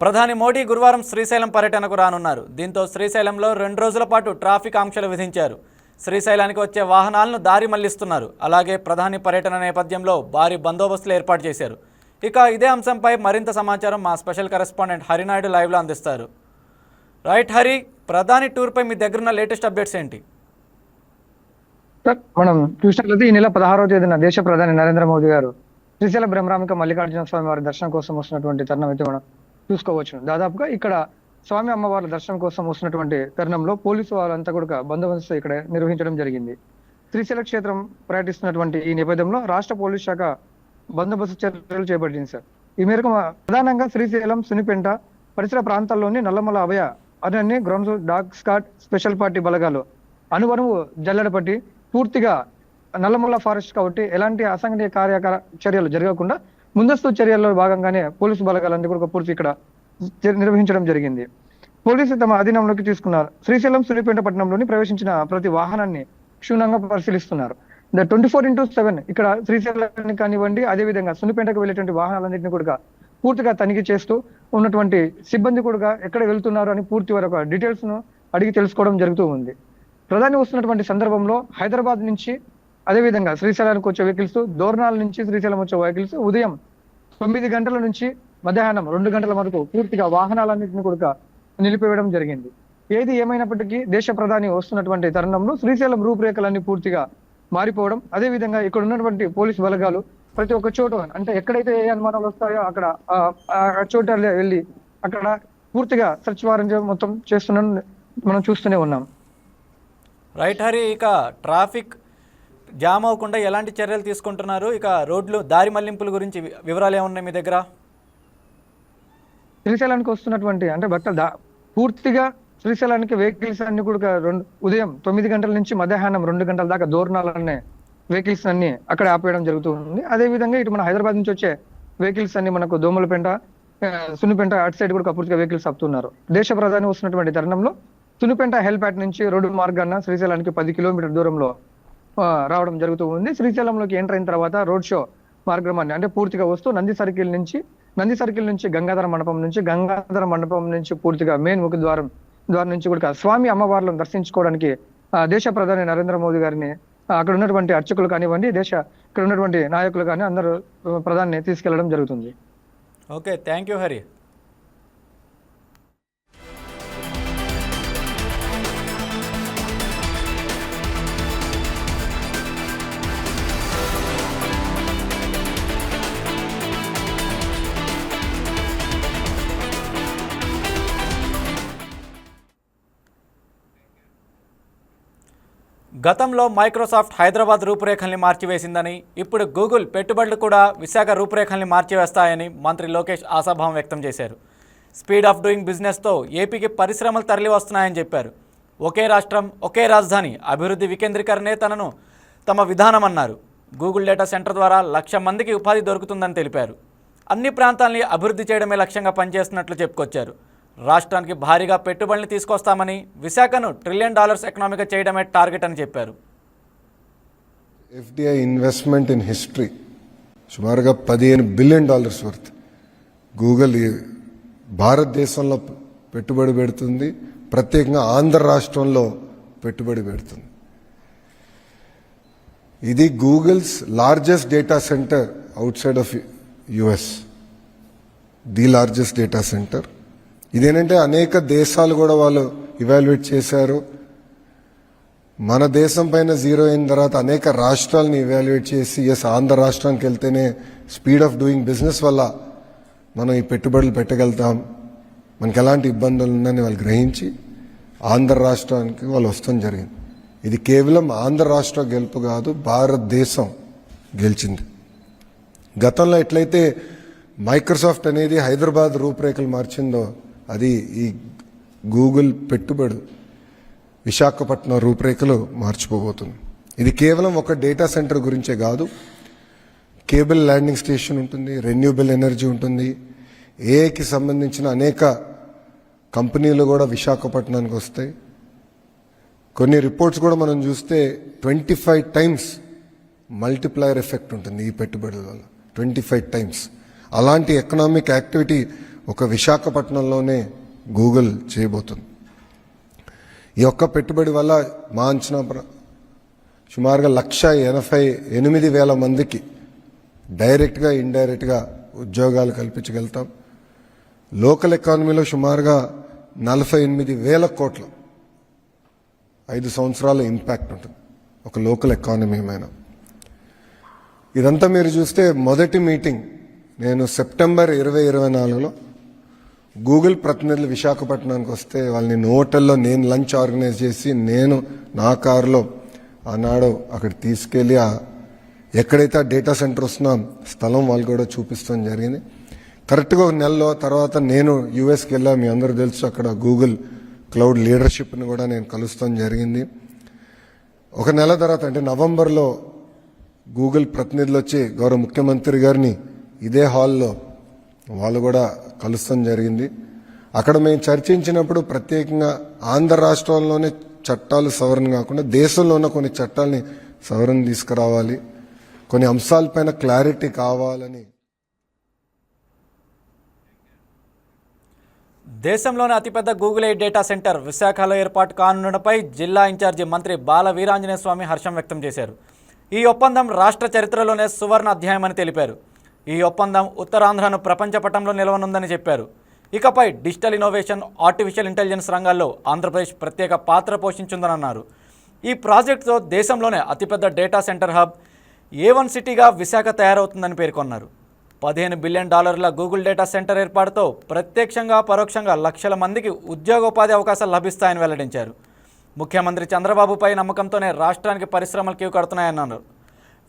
ప్రధాని మోడీ గురువారం శ్రీశైలం పర్యటనకు రానున్నారు. దీంతో శ్రీశైలంలో రెండు రోజుల పాటు ట్రాఫిక్ ఆంక్షలు విధించారు. శ్రీశైలానికి వచ్చే వాహనాలను దారి మళ్ళిస్తున్నారు. అలాగే ప్రధాని పర్యటన నేపథ్యంలో భారీ బందోబస్తులు ఏర్పాటు చేశారు. ఇక ఇదే అంశంపై మరింత సమాచారం మా స్పెషల్ కరెస్పాండెంట్ హరినాయుడు లైవ్లో అందిస్తారు. రైట్ హరి ప్రధాని టూర్పై మీ దగ్గరున్న లేటెస్ట్ అప్డేట్స్ ఏంటి? సార్ మనం చూసినట్లయితే ఈ నెల పదహారో తేదీన దేశ ప్రధాని నరేంద్ర మోదీ గారు శ్రీశైల బ్రహ్మరామిక మల్లికార్జున స్వామి వారి దర్శనం కోసం వస్తున్నటువంటి తరుణం అయితే మనం చూసుకోవచ్చు దాదాపుగా ఇక్కడ స్వామి అమ్మవారి దర్శనం కోసం వస్తున్నటువంటి తరుణంలో పోలీసు వారంతా కూడా బందోబస్తు ఇక్కడ నిర్వహించడం జరిగింది. శ్రీశైల క్షేత్రం పర్యటిస్తున్నటువంటి ఈ నేపథ్యంలో రాష్ట్ర పోలీస్ శాఖ బందోబస్తు చర్యలు చేపట్టింది సార్. ఈ మేరకు ప్రధానంగా శ్రీశైలం సునిపెంట పరిసర ప్రాంతాల్లోని నల్లమల అభయ అరణ్య ground dog squad special party బలగాలు అనువనువు జల్లెడపట్టి పూర్తిగా నల్లమల్ల ఫారెస్ట్ కాబట్టి ఎలాంటి అసంఘటిత కార్యకర చర్యలు జరగకుండా ముందస్తు చర్యల్లో భాగంగానే పోలీసు బలగాలన్నీ కూడా పూర్తి ఇక్కడ నిర్వహించడం జరిగింది. పోలీసులు తమ అధీనంలోకి తీసుకున్నారు శ్రీశైలం సూర్యపేట పట్టణంలోని ప్రవేశించిన ప్రతి వాహనాన్ని క్షుణ్ణంగా పరిశీలిస్తున్నారు. The twenty four into seven ఇక్కడ శ్రీశైలాన్ని కానివ్వండి అదేవిధంగా సున్నిపేటకు వెళ్ళేటువంటి వాహనాలన్నింటినీ కూడా పూర్తిగా తనిఖీ చేస్తూ ఉన్నటువంటి సిబ్బంది కూడా ఎక్కడ వెళ్తున్నారు అని పూర్తి వరకు డీటెయిల్స్ను అడిగి తెలుసుకోవడం జరుగుతూ ఉంది. ప్రధాని వస్తున్నటువంటి సందర్భంలో హైదరాబాద్ నుంచి అదేవిధంగా శ్రీశైలానికి వచ్చే వెహికల్స్ దోర్నాల నుంచి శ్రీశైలం వచ్చే వెహికల్స్ ఉదయం తొమ్మిది గంటల నుంచి మధ్యాహ్నం రెండు గంటల వరకు పూర్తిగా వాహనాలన్నింటినీ కూడా నిలిపివేయడం జరిగింది. ఏది ఏమైనప్పటికీ దేశ ప్రధాని వస్తున్నటువంటి తరుణంలో శ్రీశైలం రూపురేఖలన్నీ పూర్తిగా మారిపోవడం అదేవిధంగా ఇక్కడ ఉన్నటువంటి పోలీసు బలగాలు ప్రతి ఒక్క చోట అంటే ఎక్కడైతే ఏ అనుమానాలు వస్తాయో అక్కడ ఆ- చోట వెళ్ళి అక్కడ పూర్తిగా సెర్చ్ వారెంట్ మొత్తం చేస్తున్న మనం చూస్తూనే ఉన్నాం. రైట్ హరి ఇక ట్రాఫిక్ జామ్ అవ్వకుండా ఎలాంటి చర్యలు తీసుకుంటున్నారు? ఇక రోడ్లు దారి మళ్ళింపుల గురించి వివరాలు ఏమున్నాయి మీ దగ్గర? శ్రీశైలానికి వస్తున్నటువంటి అంటే భక్తులు పూర్తిగా శ్రీశైలానికి వెహికల్స్ అన్ని కూడా రెండు ఉదయం తొమ్మిది గంటల నుంచి మధ్యాహ్నం రెండు గంటల దాకా దూరణాలనే వెహికల్స్ అన్ని అక్కడ ఆపేయడం జరుగుతుంది అదే విధంగా ఇటు మన హైదరాబాద్ నుంచి వచ్చే వెహికల్స్ అన్ని మనకు దోమలపెంట ఆ, సున్నిపెంట అటు సైడ్ కూడా పూర్తిగా వెహికల్స్ ఆపుతున్నారు. దేశ ప్రధాని వస్తున్నటువంటి తరుణంలో సున్నిపెంట హెల్ప్యాట్ నుంచి రోడ్డు మార్గాన శ్రీశైలానికి పది కిలోమీటర్ దూరంలో రావడం జరుగుతూ ఉంది. శ్రీశైలంలోకి ఎంటర్ అయిన తర్వాత రోడ్ షో మార్గమాన్ని అంటే పూర్తిగా వస్తూ నంది సర్కిల్ నుంచి నంది సర్కిల్ నుంచి గంగాధర మండపం నుంచి గంగాధర మండపం నుంచి పూర్తిగా మెయిన్ ముఖ ద్వారం ద్వారం నుంచి కూడా స్వామి అమ్మవార్లను దర్శించుకోవడానికి ఆ, దేశ ప్రధాని నరేంద్ర మోదీ గారిని అక్కడ ఉన్నటువంటి అర్చకులు కానివ్వండి దేశ ఇక్కడ ఉన్నటువంటి నాయకులు కానీ అందరూ ప్రధాని తీసుకెళ్ళడం జరుగుతుంది. Okay thank you Hari. గతంలో మైక్రోసాఫ్ట్ హైదరాబాద్ రూపురేఖల్ని మార్చివేసిందని ఇప్పుడు గూగుల్ పెట్టుబడులు కూడా విశాఖ రూపురేఖల్ని మార్చివేస్తాయని మంత్రి లోకేష్ ఆశాభావం వ్యక్తం చేశారు. స్పీడ్ ఆఫ్ డూయింగ్ బిజినెస్తో ఏపీకి పరిశ్రమలు తరలి వస్తున్నాయని చెప్పారు. ఒకే రాష్ట్రం ఒకే రాజధాని అభివృద్ధి వికేంద్రీకరణే తనను తమ విధానమన్నారు. గూగుల్ డేటా సెంటర్ ద్వారా లక్ష మందికి ఉపాధి దొరుకుతుందని తెలిపారు. అన్ని ప్రాంతాల్ని అభివృద్ధి చేయడమే లక్ష్యంగా పనిచేస్తున్నట్లు చెప్పుకొచ్చారు. రాష్ట్రానికి భారీగా పెట్టుబడులు తీసుకొస్తామని విశాఖను ట్రిలియన్ డాలర్స్ ఎకనామీగా చేయడమే టార్గెట్ అని చెప్పారు. ఎఫ్డిఐ ఇన్వెస్ట్మెంట్ ఇన్ హిస్టరీ సుమారుగా పదిహేను బిలియన్ డాలర్స్ వర్త్ గూగుల్ భారతదేశంలో పెట్టుబడి పెడుతుంది. ప్రత్యేకంగా ఆంధ్ర రాష్ట్రంలో పెట్టుబడి పెడుతుంది. ఇది Google's largest data centre outside of US the largest data centre ఇదేంటంటే అనేక దేశాలు కూడా వాళ్ళు ఇవాల్యుయేట్ చేశారు. మన దేశం పైన జీరో అయిన తర్వాత అనేక రాష్ట్రాలను ఇవాల్యుయేట్ చేసి ఎస్ ఆంధ్ర రాష్ట్రానికి వెళ్తేనే స్పీడ్ ఆఫ్ డూయింగ్ బిజినెస్ వల్ల మనం ఈ పెట్టుబడులు పెట్టగలుగుతాం. మనకి ఎలాంటి ఇబ్బందులు ఉందని వాళ్ళు గ్రహించి ఆంధ్ర రాష్ట్రానికి వాళ్ళు వస్తాం జరిగింది. ఇది కేవలం ఆంధ్ర రాష్ట్ర గెలుపు కాదు భారతదేశం గెలిచింది. గతంలో ఎట్లయితే మైక్రోసాఫ్ట్ అనేది హైదరాబాద్ రూపురేఖలు మార్చిందో అది ఈ గూగుల్ పెట్టుబడి విశాఖపట్నం రూపురేఖలు మార్చిపోబోతుంది. ఇది కేవలం ఒక డేటా సెంటర్ గురించే కాదు కేబుల్ ల్యాండింగ్ స్టేషన్ ఉంటుంది రెన్యూబుల్ ఎనర్జీ ఉంటుంది ఏఐకి సంబంధించిన అనేక కంపెనీలు కూడా విశాఖపట్నానికి వస్తాయి. కొన్ని రిపోర్ట్స్ కూడా మనం చూస్తే twenty five times multiplier effect ఉంటుంది ఈ పెట్టుబడుల వల్ల. Twenty five times. అలాంటి ఎకనామిక్ యాక్టివిటీ ఒక విశాఖపట్నంలోనే గూగుల్ చేయబోతుంది. ఈ యొక్క పెట్టుబడి వల్ల మా అంచనా ప్ర- సుమారుగా లక్ష ఎనభై ఎనిమిది వేల మందికి డైరెక్ట్గా ఇండైరెక్ట్గా ఉద్యోగాలు కల్పించగలుగుతాం. లోకల్ ఎకానమీలో సుమారుగా నలభై ఎనిమిది వేల కోట్లు ఐదు సంవత్సరాల ఇంపాక్ట్ ఉంటుంది. ఒక లోకల్ ఎకానమీ మీద. ఇదంతా మీరు చూస్తే మొదటి మీటింగ్ నేను సెప్టెంబర్ ఇరవై ఇరవై నాలుగులో గూగుల్ ప్రతినిధులు విశాఖపట్నానికి వస్తే వాళ్ళని హోటల్లో నేను లంచ్ ఆర్గనైజ్ చేసి నేను నా కారులో ఆనాడు అక్కడ తీసుకెళ్ళి ఆ ఎక్కడైతే ఆ డేటా సెంటర్ వస్తున్నా స్థలం వాళ్ళు కూడా చూపిస్తాం జరిగింది. కరెక్ట్గా ఒక నెలలో తర్వాత నేను యూఎస్కి వెళ్ళా మీ అందరూ తెలుసు అక్కడ గూగుల్ క్లౌడ్ లీడర్షిప్ని కూడా నేను కలుస్తాం జరిగింది. ఒక నెల తర్వాత అంటే నవంబర్లో గూగుల్ ప్రతినిధులు వచ్చి గౌరవ ముఖ్యమంత్రి గారిని ఇదే హాల్లో వాళ్ళు కూడా కలుస్తాం జరిగింది. అక్కడ మేము చర్చించినప్పుడు ప్రత్యేకంగా ఆంధ్ర రాష్ట్రంలోనే చట్టాలు సవరణ కాకుండా దేశంలో ఉన్న కొన్ని చట్టాలని సవరణ తీసుకురావాలి. కొన్ని అంశాలపైన క్లారిటీ కావాలని. దేశంలోని అతిపెద్ద గూగుల్ ఎయిడ్ డేటా సెంటర్ విశాఖలో ఏర్పాటు కానుండడంపై జిల్లా ఇన్ఛార్జి మంత్రి బాల వీరాంజనేయ స్వామి హర్షం వ్యక్తం చేశారు. ఈ ఒప్పందం రాష్ట్ర చరిత్రలోనే సువర్ణ అధ్యాయమని తెలిపారు. ఈ ఒప్పందం ఉత్తరాంధ్రను ప్రపంచ పటంలో నిలవనుందని చెప్పారు. ఇకపై డిజిటల్ ఇన్నోవేషన్ ఆర్టిఫిషియల్ ఇంటెలిజెన్స్ రంగాల్లో ఆంధ్రప్రదేశ్ ప్రత్యేక పాత్ర పోషించుందని అన్నారు ఈ ప్రాజెక్టుతో దేశంలోనే అతిపెద్ద data centre hub A one సిటీగా విశాఖ తయారవుతుందని పేర్కొన్నారు. పదిహేను బిలియన్ డాలర్ల గూగుల్ డేటా సెంటర్ ఏర్పాటుతో ప్రత్యక్షంగా పరోక్షంగా లక్షల మందికి ఉద్యోగోపాధి అవకాశాలు లభిస్తాయని వెల్లడించారు. ముఖ్యమంత్రి చంద్రబాబుపై నమ్మకంతోనే రాష్ట్రానికి పరిశ్రమలు క్యూ కడుతున్నాయన్నారు.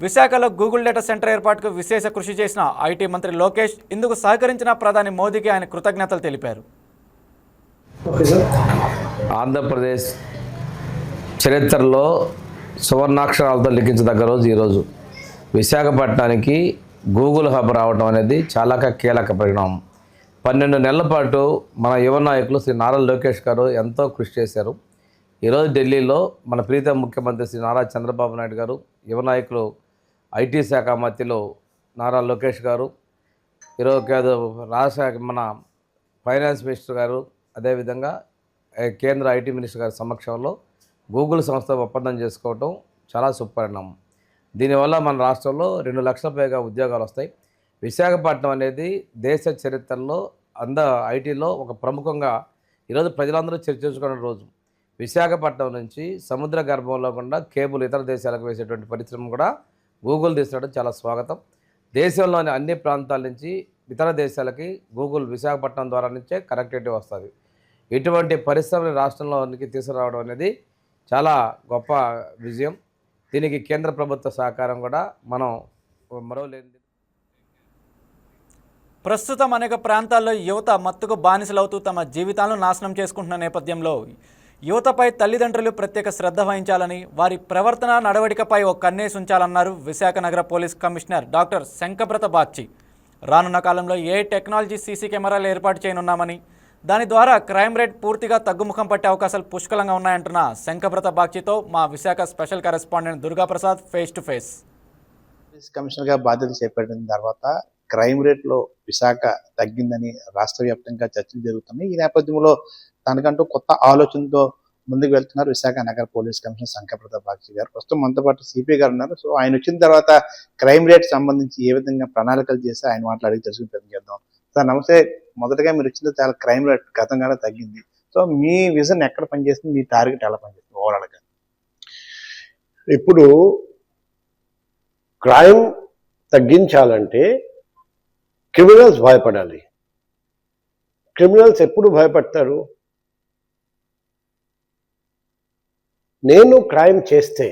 విశాఖలో గూగుల్ డేటా సెంటర్ ఏర్పాటుకు విశేష కృషి చేసిన ఐటీ మంత్రి లోకేష్ ఇందుకు సహకరించిన ప్రధాని మోదీకి ఆయన కృతజ్ఞతలు తెలిపారు. ఆంధ్రప్రదేశ్ చరిత్రలో సువర్ణాక్షరాలతో లిఖించదగ్గ రోజు ఈరోజు విశాఖపట్నానికి గూగుల్ హబ్ రావడం అనేది చాలా కీలక పరిణామం. పన్నెండు నెలల పాటు మన యువ నాయకులు శ్రీ నారా లోకేష్ గారు ఎంతో కృషి చేశారు. ఈరోజు ఢిల్లీలో మన ప్రీతం ముఖ్యమంత్రి శ్రీ నారా చంద్రబాబు నాయుడు గారు యువ నాయకులు ఐటీ శాఖ మధ్యలో నారా లోకేష్ గారు ఈరోజు కాదు మన ఫైనాన్స్ మినిస్టర్ గారు అదేవిధంగా కేంద్ర ఐటీ మినిస్టర్ గారి సమక్షంలో గూగుల్ సంస్థ ఒప్పందం చేసుకోవటం చాలా సుపరిణామం దీనివల్ల మన రాష్ట్రంలో రెండు లక్షల పైగా ఉద్యోగాలు వస్తాయి. విశాఖపట్నం అనేది దేశ చరిత్రలో అంద ఐటీలో ఒక ప్రముఖంగా ఈరోజు ప్రజలందరూ చర్చించుకున్న రోజు. విశాఖపట్నం నుంచి సముద్ర గర్భంలో కూడా కేబుల్ ఇతర దేశాలకు వేసేటువంటి పరిశ్రమ కూడా గూగుల్ తీసుకురావడం చాలా స్వాగతం. దేశంలోని అన్ని ప్రాంతాల నుంచి ఇతర దేశాలకి గూగుల్ విశాఖపట్నం ద్వారా నుంచే కనెక్టివిటీ వస్తుంది. ఇటువంటి పరిశ్రమని రాష్ట్రంలోనికి తీసుకురావడం అనేది చాలా గొప్ప విజయం. దీనికి కేంద్ర ప్రభుత్వ సహకారం కూడా మనం మరవలేని ప్రస్తుతం అనేక ప్రాంతాల్లో యువత మత్తుకు బానిసలవుతూ తమ జీవితాలను నాశనం చేసుకుంటున్న నేపథ్యంలో యువతపై తల్లిదండ్రులు ప్రత్యేక శ్రద్ధ వహించాలని వారి ప్రవర్తన నడవడికపై ఒక కన్నేసి ఉంచాలన్నారు విశాఖ నగర police commissioner doctor Shankabrata Bagchi. రానున్న కాలంలో ఏ టెక్నాలజీ సీసీ కెమెరాలు ఏర్పాటు చేయనున్నామని దాని ద్వారా క్రైమ్ రేట్ పూర్తిగా తగ్గుముఖం పట్టే అవకాశాలు పుష్కలంగా ఉన్నాయంటున్న శంకబ్రత బాగ్చితో మా Visakha special correspondent Durgaprasad face to face. Police commissioner బాధ్యతలు చేపట్టిన తర్వాత క్రైమ్ రేట్లో విశాఖ తగ్గిందని రాష్ట్ర వ్యాప్తంగా చర్చలు జరుగుతున్నాయి. ఈ నేపథ్యంలో తనకంటూ కొత్త ఆలోచనతో ముందుకు వెళ్తున్నారు విశాఖ నగర పోలీస్ కమిషనర్ శంకరప్రతాప్ బాక్షి గారు. ప్రస్తుతం మనతో పాటు సిపి గారు ఉన్నారు. సో ఆయన వచ్చిన తర్వాత క్రైమ్ రేట్ సంబంధించి ఏ విధంగా ప్రణాళికలు చేసి ఆయన మాటలు అడిగి తెలుసుకుని ప్రయత్నం చేద్దాం. సార్ నమస్తే. మొదటగా మీరు వచ్చిన చాలా క్రైమ్ రేట్ గతంగానే తగ్గింది. సో మీ విజన్ ఎక్కడ పనిచేస్తుంది? మీ టార్గెట్ ఎలా పనిచేస్తుంది ఓవరాల్గా? ఇప్పుడు క్రైమ్ తగ్గించాలంటే క్రిమినల్స్ భయపడాలి. క్రిమినల్స్ ఎప్పుడు భయపడతారు? నేను క్రైమ్ చేస్తే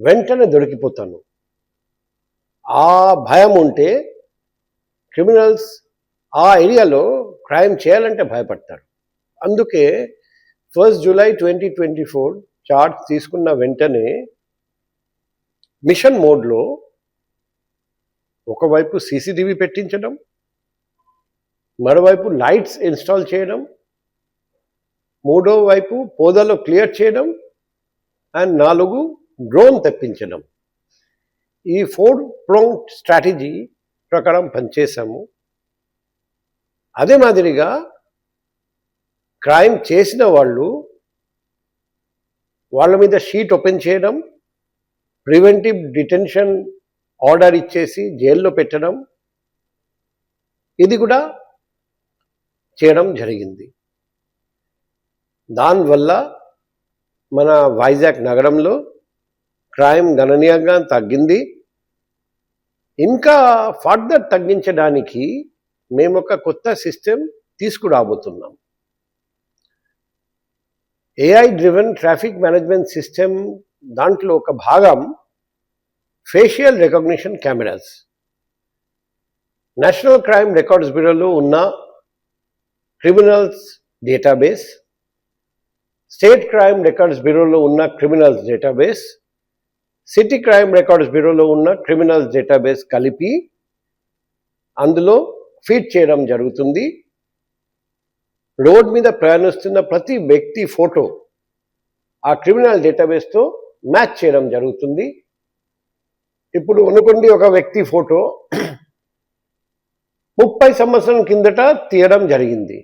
వెంటనే దొరికిపోతాను. ఆ భయం ఉంటే క్రిమినల్స్ ఆ ఏరియాలో క్రైమ్ చేయాలంటే భయపడతారు. అందుకే first July twenty twenty four charge తీసుకున్న వెంటనే మిషన్ మోడ్లో ఒకవైపు సీసీటీవీ పెట్టించడం మరోవైపు లైట్స్ ఇన్స్టాల్ చేయడం మూడో వైపు పోదలో క్లియర్ చేయడం అండ్ నాలుగు డ్రోన్ తెప్పించడం. ఈ ఫోర్ ప్రోంగ్ స్ట్రాటజీ ప్రకారం పనిచేశాము. అదే మాదిరిగా క్రైమ్ చేసిన వాళ్ళు వాళ్ళ మీద షీట్ ఓపెన్ చేయడం ప్రివెంటివ్ డిటెన్షన్ ఆర్డర్ ఇచ్చేసి జైల్లో పెట్టడం ఇది కూడా చేయడం జరిగింది. దానివల్ల మన వైజాగ్ నగరంలో క్రైమ్ గణనీయంగా తగ్గింది. ఇంకా ఫర్దర్ తగ్గించడానికి మేము ఒక కొత్త system తీసుకురాబోతున్నాం. AI driven traffic management system దాంట్లో ఒక భాగం facial recognition cameras national crime records బ్యూరోలో ఉన్న criminals database state crime records బ్యూరోలో ఉన్న criminals database city crime records బ్యూరోలో ఉన్న క్రిమినల్స్ డేటాబేస్ కలిపి అందులో ఫీడ్ చేయడం జరుగుతుంది. రోడ్ మీద ప్రయాణిస్తున్న ప్రతి వ్యక్తి ఫోటో ఆ క్రిమినల్ డేటాబేస్తో మ్యాచ్ చేయడం జరుగుతుంది. ఇప్పుడు అనుకోండి ఒక వ్యక్తి ఫోటో ముప్పై సంవత్సరం కిందట తీయడం జరిగింది.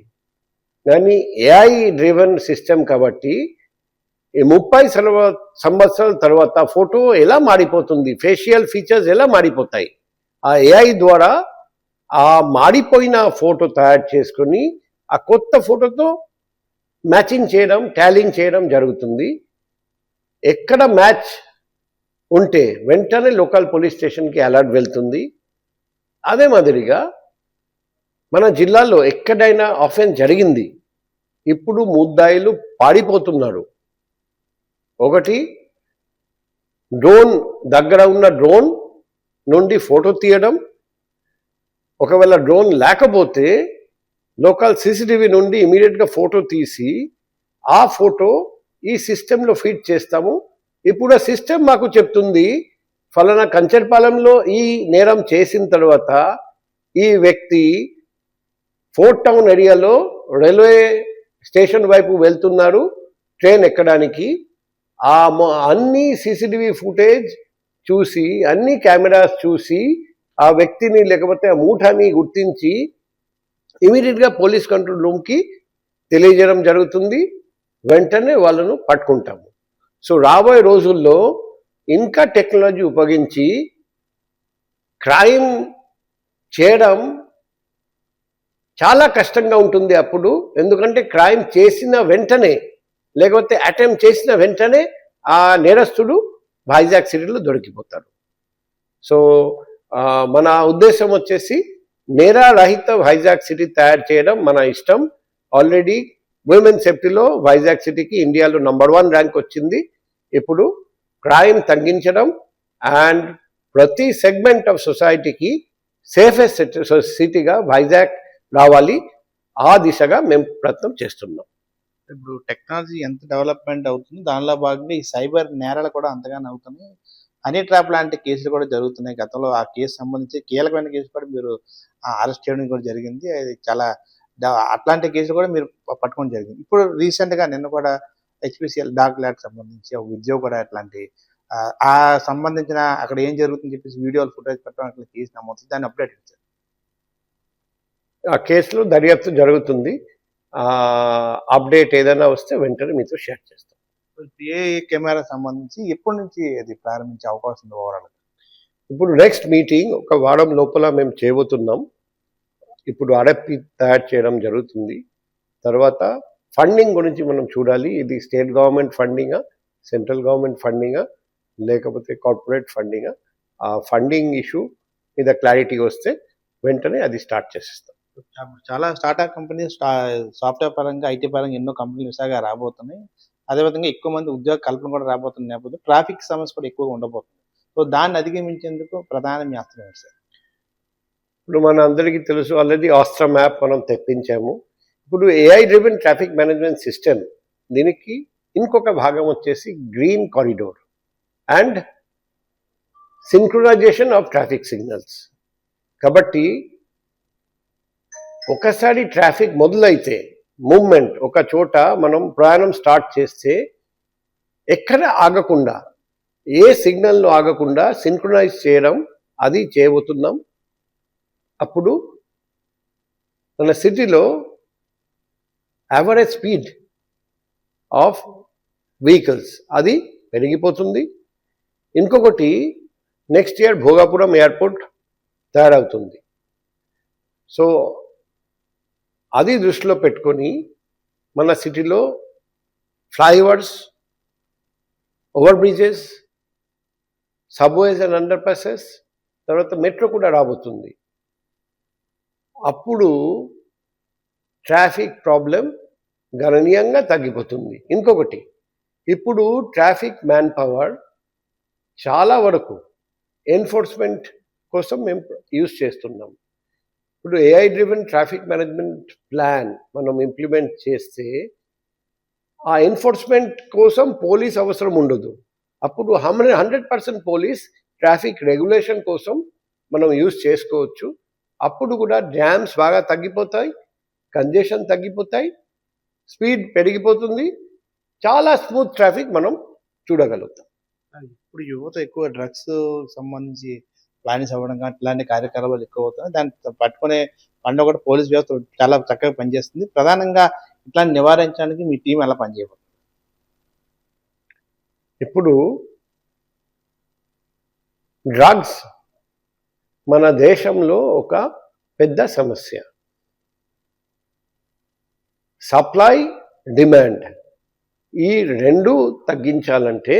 కానీ ఏఐ డ్రివెన్ సిస్టమ్ కాబట్టి ఈ ముప్పై సంవత్సరాల తర్వాత ఫోటో ఎలా మారిపోతుంది ఫేషియల్ ఫీచర్స్ ఎలా మారిపోతాయి? ఆ ఏఐ ద్వారా ఆ మాడిపోయిన ఫోటో తయారు చేసుకొని ఆ కొత్త ఫోటోతో మ్యాచింగ్ చేయడం ట్యాలింగ్ చేయడం జరుగుతుంది. ఎక్కడ మ్యాచ్ ఉంటే వెంటనే లోకల్ పోలీస్ స్టేషన్కి అలర్ట్ వెళ్తుంది. అదే మాదిరిగా మన జిల్లాలో ఎక్కడైనా అఫెన్స్ జరిగింది ఇప్పుడు ముద్దాయిలు పాడిపోతున్నారు ఒకటి డ్రోన్ దగ్గర ఉన్న డ్రోన్ నుండి ఫోటో తీయడం ఒకవేళ డ్రోన్ లేకపోతే లోకల్ సీసీటీవీ నుండి ఇమీడియట్గా ఫోటో తీసి ఆ ఫోటో ఈ సిస్టంలో ఫీడ్ చేస్తాము. ఇప్పుడు ఆ సిస్టమ్ మాకు చెప్తుంది ఫలానా కంచర్పాలెంలో ఈ నేరం చేసిన తర్వాత ఈ వ్యక్తి ఫోర్ట్ టౌన్ ఏరియాలో రైల్వే స్టేషన్ వైపు వెళ్తున్నారు ట్రైన్ ఎక్కడానికి. ఆ అన్ని సీసీటీవీ ఫుటేజ్ చూసి అన్ని కెమెరాస్ చూసి ఆ వ్యక్తిని లేకపోతే ఆ మూఠాని గుర్తించి ఇమీడియట్గా పోలీస్ కంట్రోల్ రూమ్కి తెలియజేయడం జరుగుతుంది. వెంటనే వాళ్ళను పట్టుకుంటాము. సో రాబోయే రోజుల్లో ఇంకా టెక్నాలజీ ఉపయోగించి క్రైమ్ చేయడం చాలా కష్టంగా ఉంటుంది అప్పుడు. ఎందుకంటే క్రైమ్ చేసిన వెంటనే లేకపోతే అటెంప్ట్ చేసిన వెంటనే ఆ నేరస్తుడు వైజాగ్ సిటీలో దొరికిపోతాడు. సో మన ఉద్దేశం వచ్చేసి నేరారహిత వైజాగ్ సిటీ తయారు చేయడం మన ఇష్టం. ఆల్రెడీ ఉమెన్ సేఫ్టీలో వైజాగ్ సిటీకి ఇండియాలో నంబర్ వన్ ర్యాంక్ వచ్చింది. ఇప్పుడు క్రైమ్ తగ్గించడం అండ్ ప్రతి సెగ్మెంట్ ఆఫ్ సొసైటీకి సేఫెస్ట్ సిటీగా వైజాగ్ రావాలి. ఆ దిశగా మేము ప్రయత్నం చేస్తున్నాం. ఇప్పుడు టెక్నాలజీ ఎంత డెవలప్మెంట్ అవుతుంది దానిలో భాగంగా ఈ సైబర్ నేరాలు కూడా అంతగానే అవుతున్నాయి. హనీ ట్రాప్ లాంటి కేసులు కూడా జరుగుతున్నాయి గతంలో. ఆ కేసు సంబంధించి కీలకమైన కేసు కూడా మీరు అరెస్ట్ చేయడం కూడా జరిగింది. అది చాలా అట్లాంటి కేసులు కూడా మీరు పట్టుకోవడం జరిగింది. ఇప్పుడు రీసెంట్గా నిన్న కూడా హెచ్పిసిఎల్ డాక్ ల్యాట్ సంబంధించి ఒక విద్య కూడా అట్లాంటి ఆ, ఆ సంబంధించిన అక్కడ ఏం జరుగుతుందని చెప్పేసి వీడియోలు ఫుటేజ్ పెట్టడం అట్లా కేసు నమోదు దాన్ని అప్డేట్ ఇచ్చారు ఆ కేసులో దర్యాప్తు జరుగుతుంది. అప్డేట్ ఏదైనా వస్తే వెంటనే మీతో షేర్ చేస్తాం. ఏ కెమెరా సంబంధించి ఎప్పటి నుంచి అది ప్రారంభించే అవకాశం ఉంది ఓవరాల్ ఇప్పుడు నెక్స్ట్ మీటింగ్ ఒక వారం లోపల మేము చేయబోతున్నాం. ఇప్పుడు ఆర్ఎఫ్పి తయారు చేయడం జరుగుతుంది. తర్వాత ఫండింగ్ గురించి మనం చూడాలి. ఇది స్టేట్ గవర్నమెంట్ ఫండింగా సెంట్రల్ గవర్నమెంట్ ఫండింగా లేకపోతే కార్పొరేట్ ఫండింగా. ఆ ఫండింగ్ ఇష్యూ మీద క్లారిటీ వస్తే వెంటనే అది స్టార్ట్ చేసేస్తాం. చాలా స్టార్టప్ కంపెనీస్ సాఫ్ట్వేర్ పరంగా ఐటీ పరంగా ఎన్నో కంపెనీలు విశాఖ రాబోతున్నాయి. అదేవిధంగా ఎక్కువ మంది ఉద్యోగ కల్పన కూడా రాబోతున్న నేపథ్యం ట్రాఫిక్ సమస్య కూడా ఎక్కువగా ఉండబోతుంది. సో దాన్ని అధిగమించేందుకు ప్రధాన మీ అస్త్రం ఏంటి సార్? ఇప్పుడు మన అందరికీ తెలుసు ఆల్రెడీ ఆస్ట్రమ్ యాప్ మనం తెప్పించాము. ఇప్పుడు AI driven traffic management system దీనికి ఇంకొక భాగం వచ్చేసి green corridor and synchronisation of traffic signals. కాబట్టి ఒకసారి ట్రాఫిక్ మొదలైతే మూవ్మెంట్ ఒక చోట మనం ప్రయాణం స్టార్ట్ చేస్తే ఎక్కడ ఆగకుండా ఏ సిగ్నల్లో ఆగకుండా సింక్రనైజ్ చేయడం అది చేయబోతున్నాం. అప్పుడు మన సిటీలో యావరేజ్ స్పీడ్ ఆఫ్ వెహికల్స్ అది పెరిగిపోతుంది. ఇంకొకటి నెక్స్ట్ ఇయర్ భోగాపురం ఎయిర్పోర్ట్ తయారవుతుంది. సో అది దృష్టిలో పెట్టుకొని మన సిటీలో flyovers over bridges subways and underpasses తర్వాత మెట్రో కూడా రాబోతుంది. అప్పుడు ట్రాఫిక్ ప్రాబ్లం గణనీయంగా తగ్గిపోతుంది. ఇంకొకటి ఇప్పుడు ట్రాఫిక్ మ్యాన్ పవర్ చాలా వరకు ఎన్ఫోర్స్మెంట్ కోసం మేము యూజ్ చేస్తున్నాం. ఇప్పుడు AI driven traffic management plan మనం ఇంప్లిమెంట్ చేస్తే ఆ ఎన్ఫోర్స్మెంట్ కోసం పోలీస్ అవసరం ఉండదు. అప్పుడు hundred hundred percent police traffic regulation కోసం మనం యూజ్ చేసుకోవచ్చు. అప్పుడు కూడా డ్యామ్స్ బాగా తగ్గిపోతాయి కంజెషన్ తగ్గిపోతాయి స్పీడ్ పెరిగిపోతుంది. చాలా స్మూత్ ట్రాఫిక్ మనం చూడగలుగుతాం. ఇప్పుడు యువత ఎక్కువ డ్రగ్స్ సంబంధించి ప్లానింగ్స్ అవ్వడం కానీ ఇలాంటి కార్యక్రమాలు ఎక్కువ అవుతున్నాయి దాన్ని పట్టుకునే పండుగ కూడా పోలీస్ వ్యవస్థ చాలా చక్కగా పనిచేస్తుంది. ప్రధానంగా ఇట్లా నివారించడానికి మీ టీం ఎలా పనిచేయబోతుంది? ఇప్పుడు డ్రగ్స్ మన దేశంలో ఒక పెద్ద సమస్య. Supply demand. ఈ రెండు తగ్గించాలంటే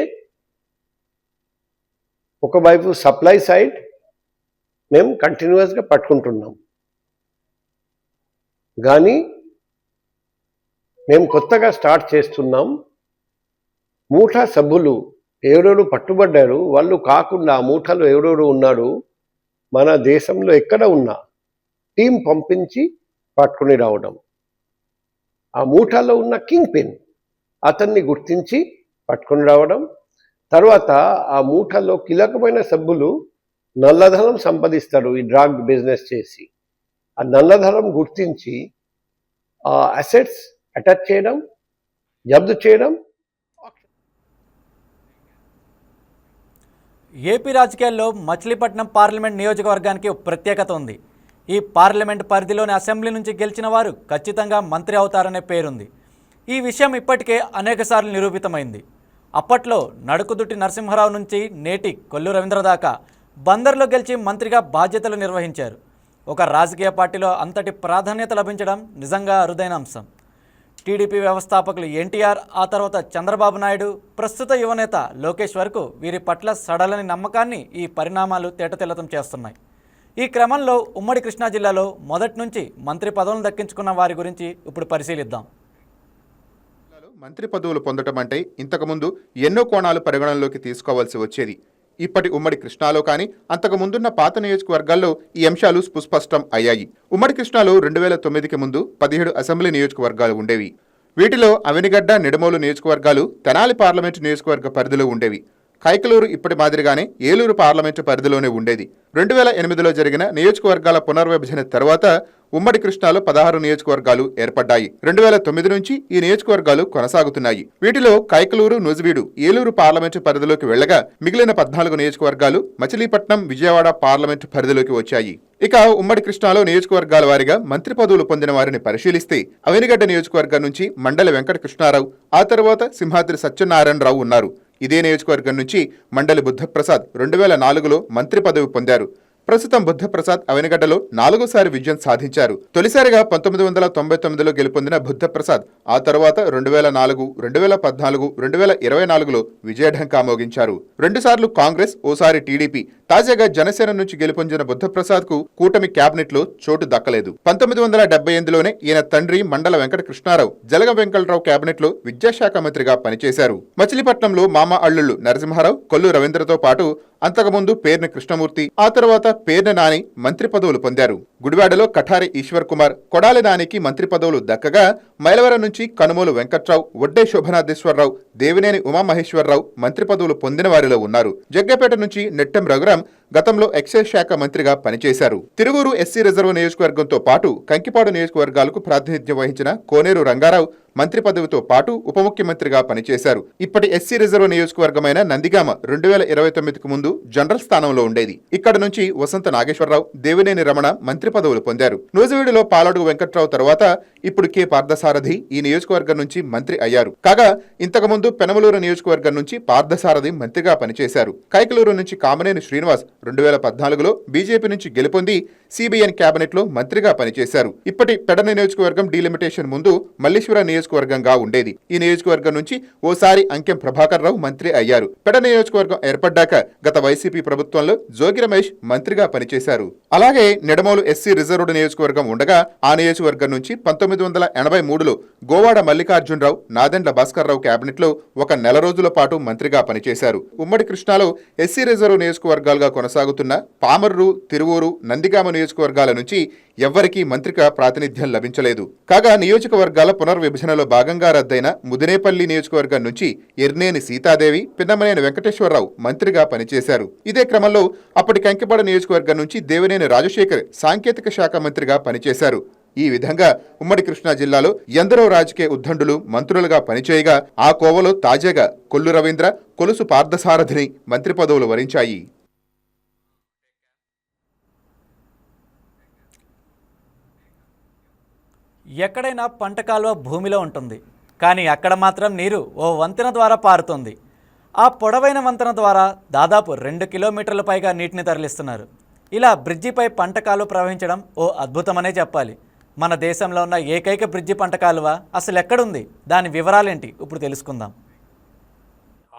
ఒకవైపు సప్లై సైడ్ మేము కంటిన్యూస్గా పట్టుకుంటున్నాం. కానీ మేము కొత్తగా స్టార్ట్ చేస్తున్నాం. మూఠా సభ్యులు ఎవరెవరు పట్టుబడ్డారు వాళ్ళు కాకుండా ఆ మూఠలో ఎవరెవరు ఉన్నారు మన దేశంలో ఎక్కడ ఉన్నా టీం పంపించి పట్టుకుని రావడం. ఆ మూఠాలో ఉన్న కింగ్ పిన్ అతన్ని గుర్తించి పట్టుకుని రావడం. తర్వాత ఆ మూఠలో కీలకమైన సభ్యులు నల్లధనం సంపాదిస్తాడు ఈ డ్రగ్ బిజినెస్ చేసి. ఆ నల్లధనం గుర్తించి ఆ అసెట్స్ అటాచ్ చేయడం జబ్దు చేయడం. ఏపీ రాజకీయాల్లో మచిలీపట్నం పార్లమెంట్ నియోజకవర్గానికి ఒక ప్రత్యేకత ఉంది. ఈ పార్లమెంట్ పరిధిలోని అసెంబ్లీ నుంచి గెలిచిన వారు ఖచ్చితంగా మంత్రి అవుతారనే పేరుంది. ఈ విషయం ఇప్పటికే అనేకసార్లు నిరూపితమైంది. అప్పట్లో నడుకుదుట్టి నరసింహారావు నుంచి నేటి కొల్లు రవీంద్ర దాకా బందర్లో గెలిచి మంత్రిగా బాధ్యతలు నిర్వహించారు. ఒక రాజకీయ పార్టీలో అంతటి ప్రాధాన్యత లభించడం నిజంగా అరుదైన అంశం. టీడీపీ వ్యవస్థాపకులు ఎన్టీఆర్ ఆ తర్వాత చంద్రబాబు నాయుడు ప్రస్తుత యువనేత లోకేష్ వరకు వీరి పట్ల సడలని నమ్మకాన్ని ఈ పరిణామాలు తేటతెల్లతం చేస్తున్నాయి. ఈ క్రమంలో ఉమ్మడి కృష్ణా జిల్లాలో మొదటి నుంచి మంత్రి పదవులను దక్కించుకున్న వారి గురించి ఇప్పుడు పరిశీలిద్దాం. మంత్రి పదవులు పొందటం అంటే ఇంతకుముందు ఎన్నో కోణాలు పరిగణనలోకి తీసుకోవాల్సి వచ్చేది. ఇప్పటి ఉమ్మడి కృష్ణాలో కానీ అంతకు ముందున్న పాత నియోజకవర్గాల్లో ఈ అంశాలు సుస్పష్టం అయ్యాయి. ఉమ్మడి కృష్ణాలో రెండు వేల తొమ్మిదికి ముందు పదిహేడు అసెంబ్లీ నియోజకవర్గాలు ఉండేవి. వీటిలో అవినిగడ్డ నిడమోలు నియోజకవర్గాలు తెనాలి పార్లమెంటు నియోజకవర్గ పరిధిలో ఉండేవి. కైకలూరు ఇప్పటి మాదిరిగానే ఏలూరు పార్లమెంటు పరిధిలోనే ఉండేది. రెండు వేల ఎనిమిదిలో జరిగిన నియోజకవర్గాల పునర్విభజన తర్వాత ఉమ్మడి కృష్ణాలో పదహారు నియోజకవర్గాలు ఏర్పడ్డాయి. రెండు వేల తొమ్మిది నుంచి ఈ నియోజకవర్గాలు కొనసాగుతున్నాయి. వీటిలో కైకలూరు నుజివీడు ఏలూరు పార్లమెంటు పరిధిలోకి వెళ్ళగా మిగిలిన పద్నాలుగు నియోజకవర్గాలు మచిలీపట్నం విజయవాడ పార్లమెంటు పరిధిలోకి వచ్చాయి. ఇక ఉమ్మడి కృష్ణాలో నియోజకవర్గాల వారిగా మంత్రి పదవులు పొందిన వారిని పరిశీలిస్తే అవినిగడ్డ నియోజకవర్గం నుంచి మండల వెంకట కృష్ణారావు ఆ తర్వాత సింహాద్రి సత్యనారాయణరావు ఉన్నారు. ఇదే నియోజకవర్గం నుంచి మండలి బుద్ధప్రసాద్ రెండు వేల నాలుగులో మంత్రి పదవి పొందారు. ప్రస్తుతం బుద్ధప్రసాద్ అవనిగడ్డలో నాలుగోసారి విజయం సాధించారు. తొలిసారిగా పంతొమ్మిది వందల తొంభై తొమ్మిదిలో గెలుపొందిన బుద్ధప్రసాద్ ఆ తర్వాత రెండు వేల నాలుగు రెండు వేల పద్నాలుగు రెండు వేల ఇరవై నాలుగులో విజయఢంకా మోగించారు. రెండుసార్లు కాంగ్రెస్ ఓసారి టీడీపీ. తాజాగా జనసేన నుంచి గెలుపొందిన బుద్ధప్రసాద్కు కూటమి క్యాబినెట్లో చోటు దక్కలేదు. పంతొమ్మిది వందల డెబ్బై ఎనిమిదిలోనే ఈయన తండ్రి మండల వెంకట కృష్ణారావు జలగ వెంకటరావు క్యాబినెట్లో విద్యాశాఖ మంత్రిగా పనిచేశారు. మచిలీపట్నంలో మామ అల్లుళ్ళు నరసింహారావు కొల్లు రవీంద్రతో పాటు అంతకుముందు పేర్న కృష్ణమూర్తి ఆ తర్వాత పేర్న నాని మంత్రి పదవులు పొందారు. గుడివాడలో కఠారి ఈశ్వర్ కుమార్ కొడాలి నానికి మంత్రి పదవులు దక్కగా మైలవరం నుంచి కనుమూలు వెంకట్రావు వడ్డే శోభనాథేశ్వరరావు దేవినేని ఉమామహేశ్వరరావు మంత్రి పదవులు పొందిన వారిలో ఉన్నారు. జగ్గపేట నుంచి నెట్టెం రఘురాం గతంలో ఎక్సైజ్ శాఖ మంత్రిగా పనిచేశారు. తిరువూరు ఎస్సీ రిజర్వ్ నియోజకవర్గంతో పాటు కంకిపాడు నియోజకవర్గాలకు ప్రాతినిధ్యం వహించిన కోనేరు రంగారావు మంత్రి పదవితో పాటు ఉప ముఖ్యమంత్రిగా పనిచేశారు. ఇప్పటి ఎస్సీ రిజర్వ్ నియోజకవర్గమైన నందిగామ రెండు వేల ఇరవై తొమ్మిదికి ముందు జనరల్ స్థానంలో ఉండేది. ఇక్కడ నుంచి వసంత నాగేశ్వరరావు దేవినేని రమణ మంత్రి పదవులు పొందారు. నూజివీడులో పాలడుగు వెంకట్రావు తర్వాత ఇప్పుడు కె. పార్థసారథి ఈ నియోజకవర్గం నుంచి మంత్రి అయ్యారు. కాగా ఇంతకుముందు పెనమలూరు నియోజకవర్గం నుంచి పార్థసారథి మంత్రిగా పనిచేశారు. కైకలూరు నుంచి కామనేని శ్రీనివాస్ రెండు వేల పద్నాలుగులో బీజేపీ నుంచి గెలుపొంది సిబిఎన్ కేబినెట్లో మంత్రిగా పనిచేశారు. ఇప్పటి పెడన నియోజకవర్గం డీలిమిటేషన్ ముందు మల్లేశ్వర నియోజకవర్గంగా ఉండేది. ఈ నియోజకవర్గం నుంచి ఓసారి అంకెం ప్రభాకర్ రావు మంత్రి అయ్యారు. పెడ నియోజకవర్గం ఏర్పడ్డాక గత వైసీపీ ప్రభుత్వంలో జోగి రమేష్ మంత్రిగా పనిచేశారు. అలాగే నిడమోలు ఎస్సీ రిజర్వ్డ్ నియోజకవర్గం ఉండగా ఆ నియోజకవర్గం నుంచి పంతొమ్మిది వందల ఎనభై మూడులో గోవాడ మల్లికార్జునరావు నాదెండ్ల భాస్కర్ రావు కేబినెట్లో ఒక నెల రోజుల పాటు మంత్రిగా పనిచేశారు. ఉమ్మడి కృష్ణాలో ఎస్సీ రిజర్వ్ నియోజకవర్గాలుగా కొనసాగుతున్న పామర్రు తిరువూరు నందిగామ నియోజకవర్గాల నుంచి ఎవ్వరికీ మంత్రిక ప్రాతినిధ్యం లభించలేదు. కాగా నియోజకవర్గాల పునర్విభజనలో భాగంగా రద్దయిన ముదినేపల్లి నియోజకవర్గం నుంచి ఎర్నేని సీతాదేవి పిన్నమనేని వెంకటేశ్వరరావు మంత్రిగా పనిచేశారు. ఇదే క్రమంలో అప్పటి కంకిపాడ నియోజకవర్గం నుంచి దేవినేని రాజశేఖర్ సాంకేతిక శాఖ మంత్రిగా పనిచేశారు. ఈ విధంగా ఉమ్మడి కృష్ణా జిల్లాలో ఎందరో రాజకీయ ఉద్దండులు మంత్రులుగా పనిచేయగా ఆ కోవలో తాజాగా కొల్లు రవీంద్ర కొలుసు పార్థసారథిని మంత్రి పదవులు వరించాయి. ఎక్కడైనా పంట కాలువ భూమిలో ఉంటుంది కానీ అక్కడ మాత్రం నీరు ఓ వంతెన ద్వారా పారుతుంది. ఆ పొడవైన వంతెన ద్వారా దాదాపు రెండు కిలోమీటర్ల పైగా నీటిని తరలిస్తున్నారు. ఇలా బ్రిడ్జిపై పంట కాలువ ప్రవహించడం ఓ అద్భుతమనే చెప్పాలి. మన దేశంలో ఉన్న ఏకైక బ్రిడ్జి పంట కాలువ అసలు ఎక్కడుంది దాని వివరాలేంటి? ఇప్పుడు తెలుసుకుందాం.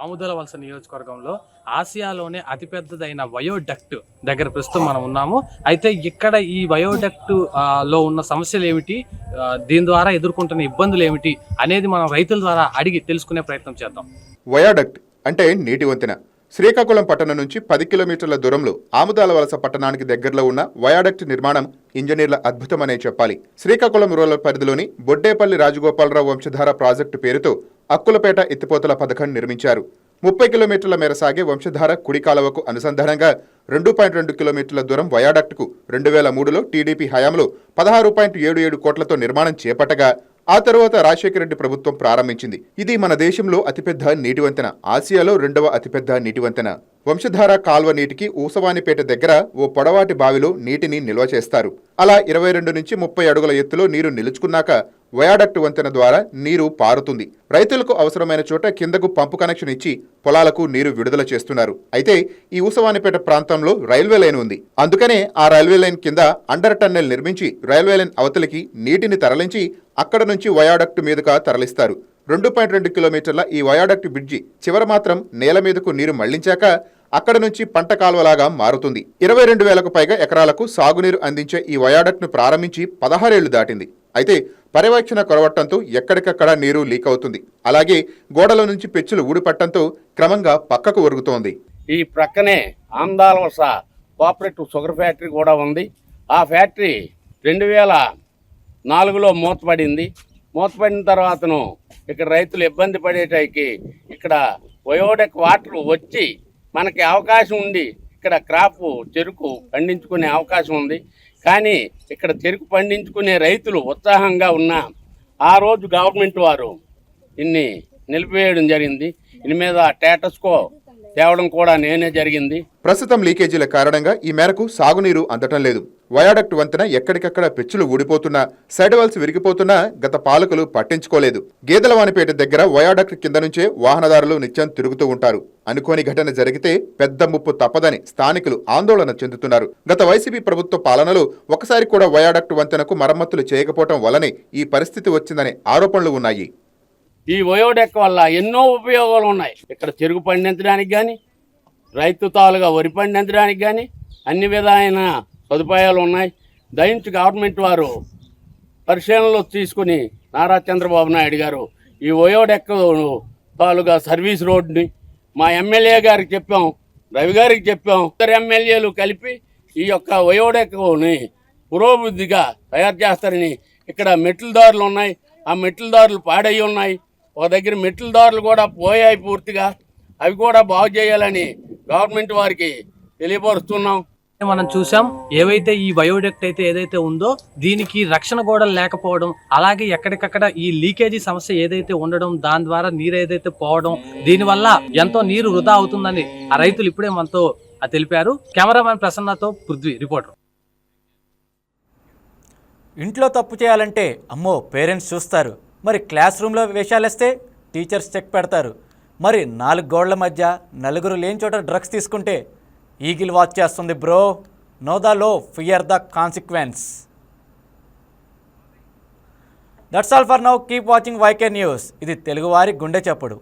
ఆముదల వలస నియోజకవర్గంలో ఆసియాలోనే అతిపెద్దదైన వయోడక్ట్ దగ్గర ప్రస్తుతం మనం ఉన్నాము. అయితే ఇక్కడ ఈ వయోడక్ట్లో ఉన్న సమస్యలు ఏమిటి? దీని ద్వారా ఎదుర్కొంటున్న ఇబ్బందులు ఏమిటి అనేది మనం రైతుల ద్వారా అడిగి తెలుసుకునే ప్రయత్నం చేద్దాం. వయోడక్ట్ అంటే నీటి వంతెన. శ్రీకాకుళం పట్టణం నుంచి పది కిలోమీటర్ల దూరంలో ఆముదాల వలస పట్టణానికి దగ్గరలో ఉన్న వయాడక్ట్ నిర్మాణం ఇంజనీర్ల అద్భుతమనే చెప్పాలి. శ్రీకాకుళం రూరల్ పరిధిలోని బొడ్డేపల్లి రాజగోపాలరావు వంశధార ప్రాజెక్టు పేరుతో అక్కులపేట ఎత్తిపోతల పథకం నిర్మించారు. ముప్పై కిలోమీటర్ల మేర సాగే వంశధార కుడి కాలువకు అనుసంధానంగా రెండు పాయింట్ రెండు కిలోమీటర్ల దూరం వయాడక్ట్కు రెండు వేల మూడులో టీడీపీ హయాంలో పదహారు పాయింట్ ఏడు ఏడు కోట్లతో నిర్మాణం చేపట్టగా ఆ తరువాత రాజశేఖర రెడ్డి ప్రభుత్వం ప్రారంభించింది. ఇది మన దేశంలో అతిపెద్ద నీటి వంతెన ఆసియాలో రెండవ అతిపెద్ద నీటి వంతెన వంశధార కాల్వ నీటికి ఊసవానిపేట దగ్గర ఓ పొడవాటి బావిలో నీటిని నిల్వ చేస్తారు. అలా ఇరవై రెండు నుంచి ముప్పై అడుగుల ఎత్తులో నీరు నిలుచుకున్నాక వయాడక్ట్ వంతెన ద్వారా నీరు పారుతుంది. రైతులకు అవసరమైన చోట కిందకు పంపు కనెక్షన్ ఇచ్చి పొలాలకు నీరు విడుదల చేస్తున్నారు. అయితే ఈ ఊసవానిపేట ప్రాంతంలో రైల్వే లైన్ ఉంది. అందుకనే ఆ రైల్వే లైన్ కింద అండర్ టన్నెల్ నిర్మించి రైల్వే లైన్ అవతలికి నీటిని తరలించి అక్కడ నుంచి వయాడక్ట్ మీదుగా తరలిస్తారు. రెండు పాయింట్ రెండు కిలోమీటర్ల ఈ వయాడక్ట్ బ్రిడ్జి చివర మాత్రం నేల మీదకు నీరు మళ్ళించాక అక్కడ నుంచి పంట కాలువలాగా మారుతుంది. ఇరవై రెండు వేలకు పైగా ఎకరాలకు సాగునీరు అందించే ఈ వయాడక్ట్ను ప్రారంభించి పదహారేళ్ళు దాటింది. అయితే పర్యవేక్షణ కొరవట్టంతో ఎక్కడికక్కడ నీరు లీక్ అవుతుంది. అలాగే గోడల నుంచి పెచ్చులు ఊడిపట్టంతో క్రమంగా పక్కకు ఒరుగుతోంది. ఈ ప్రక్కనే ఆందాల వలస కోఆపరేటివ్ షుగర్ ఫ్యాక్టరీ కూడా ఉంది. ఆ ఫ్యాక్టరీ రెండు వేల నాలుగులో మూతపడింది. మూతపడిన తర్వాతను ఇక్కడ రైతులు ఇబ్బంది పడేటానికి ఇక్కడ వయోడెక్ వాటర్ వచ్చి మనకి అవకాశం ఉంది. ఇక్కడ క్రాప్ చెరుకు పండించుకునే అవకాశం ఉంది. కానీ ఇక్కడ చెరుకు పండించుకునే రైతులు ఉత్సాహంగా ఉన్న ఆ రోజు గవర్నమెంట్ వారు ఇన్ని నిలిపివేయడం జరిగింది. ఇని మీద స్టేటస్కో తేవడం కూడా నేనే జరిగింది. ప్రస్తుతం లీకేజీల కారణంగా ఈ మేరకు సాగునీరు అందటం లేదు. వయాడక్ట్ వంతెన ఎక్కడికక్కడ పెచ్చులు ఊడిపోతున్నా సైడ్ వాల్స్ విరిగిపోతున్నా గత పాలకులు పట్టించుకోలేదు. గేదెలవానిపేట దగ్గర వయాడక్ట్ కింద నుంచే వాహనదారులు నిత్యం తిరుగుతూ ఉంటారు. అనుకోని ఘటన జరిగితే పెద్ద ముప్పు తప్పదని స్థానికులు ఆందోళన చెందుతున్నారు. గత వైసీపీ ప్రభుత్వ పాలనలో ఒకసారి కూడా వయాడక్ట్ వంతెనకు మరమ్మతులు చేయకపోవటం వల్లనే ఈ పరిస్థితి వచ్చిందనే ఆరోపణలు ఉన్నాయి. ఈ వయోడెక్ వల్ల ఎన్నో ఉపయోగాలు ఉన్నాయి. ఇక్కడ చెరుకు పండించడానికి కానీ రైతు తాలుగా వరి పండించడానికి కానీ అన్ని విధాలైన సదుపాయాలు ఉన్నాయి. దయించి గవర్నమెంట్ వారు పరిశీలనలో తీసుకుని నారా చంద్రబాబు నాయుడు గారు ఈ వయోడెక్క తాలుగా సర్వీస్ రోడ్ని మా ఎమ్మెల్యే గారికి చెప్పాం రవి గారికి చెప్పాం. ఇద్దరు ఎమ్మెల్యేలు కలిపి ఈ యొక్క వయోడెక్కని పురోభివృద్ధిగా తయారు చేస్తారని ఇక్కడ మెట్ల దారులు ఉన్నాయి. ఆ మెట్ల దారులు పాడై ఉన్నాయి. ఒక దగ్గర మెట్ల దారులు కూడా పోయాయి పూర్తిగా. అవి కూడా బాగు చేయాలని గవర్నమెంట్ వారికి తెలియపరుస్తున్నాం. మనం చూసాం ఏవైతే ఈ బయోడెక్ట్ అయితే ఏదైతే ఉందో దీనికి రక్షణ గోడలు లేకపోవడం అలాగే ఎక్కడికక్కడ ఈ లీకేజీ సమస్య ఏదైతే ఉండడం దాని ద్వారా నీరు ఏదైతే పోవడం దీనివల్ల ఎంతో నీరు వృధా అవుతుందని ఆ రైతులు ఇప్పుడే మనతో ఆ తెలిపారు. కెమెరామెన్ ప్రసన్నతో పృథ్వీ రిపోర్టర్. ఇంట్లో తప్పు చేయాలంటే అమ్మో పేరెంట్స్ చూస్తారు. మరి క్లాస్ రూమ్లో వేషాలేస్తే టీచర్స్ చెక్ పెడతారు. మరి నాలుగు గోళ్ళ మధ్య నలుగురు లేని చోట డ్రగ్స్ తీసుకుంటే ఈగిల్ వాచ్ చేస్తుంది bro. Know the law fear the consequence that's all for now keep watching YK news ఇది తెలుగువారి గుండె చప్పుడు.